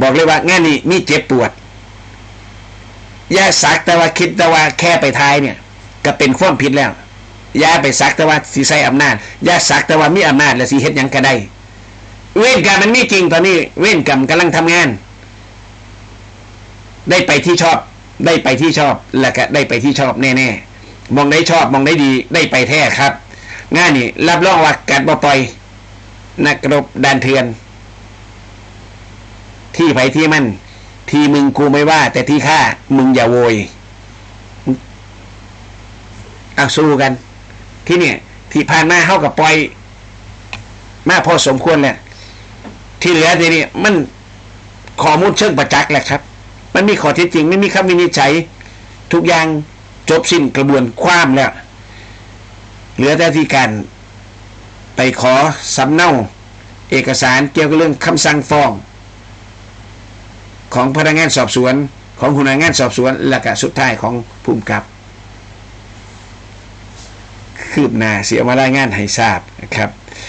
บอกเลยว่างานนี้มีเจ็บปวดย่าสักแต่ว่าคิดแต่ว่าแค่ไปทายเนี่ย ก็เป็นความผิดแล้วย่าไปสักแต่ว่าสีใส่อำนาจย่าสักแต่ว่ามีอำนาจและสีเฮ็ดยังก็ได้ เว้นกรรมมันไมีจริงตอนนี้ เว้นกรรมกำลังทำงาน ได้ไปที่ชอบ ได้ไปที่ชอบ แล้วก็ได้ไปที่ชอบแน่ๆมองได้ชอบมองได้ดี ได้ไปแท้ครับงานนี้รับรองว่ากัดบ่ปล่อยนักรบดานเถือน ที่ไผที่มัน ที่มึงกูไม่ว่า แต่ที่ข้ามึงอย่าโวยเอาสู้กัน ที่เนี่ย ที่ผ่านมาเข้ากับปล่อย มาพอสมควรแหละที่เหลือทีนี้มันข้อมูลเชิงประจักษ์แหละครับ มันมีข้อเท็จจริง ไม่มีคำวินิจฉัย ทุกอย่างจบสิ้นกระบวนความแล้ว เหลือแต่ที่การไปขอสำเนา เอกสารเกี่ยวกับเรื่องคำสั่งฟ้อง ของพนักงานสอบสวน ของหัวหน้างานสอบสวน และก็สุดท้ายของภูมิกับ คืบหน้าเสียมารายงานให้ทราบนะครับ